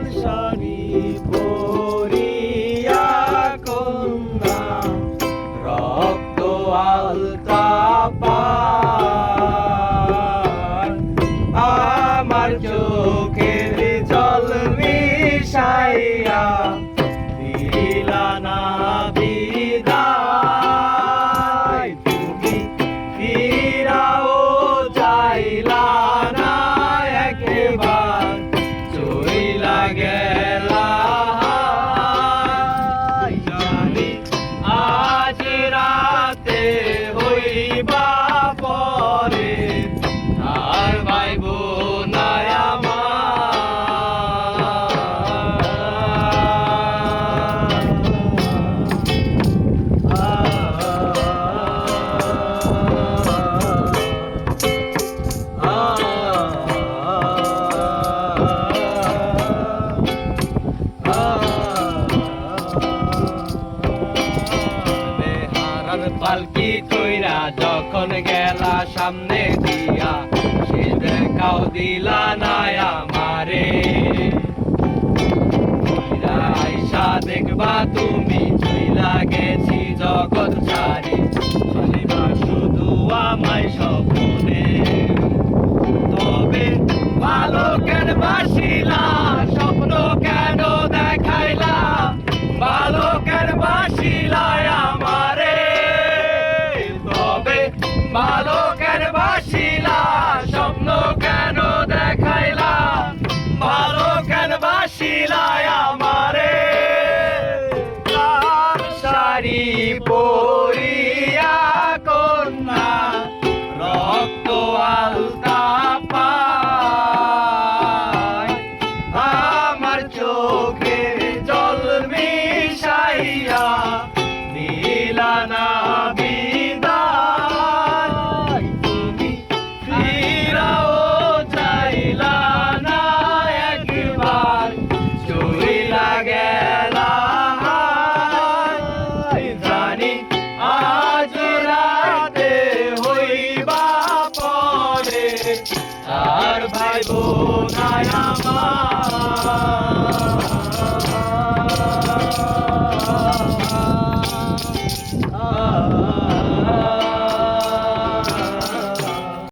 Shani Po. পালকি তৈরা যখন গেলা সামনে দিয়া সে দেখাও দিলা নায়া মারে শিলায় আমারে। লাল শাড়ি পরিয়া কন্যা রক্ত আলতা পায়। আমার চোখের জল মিশাইয়া নীলানা আছে আর ভাই বোন আমার।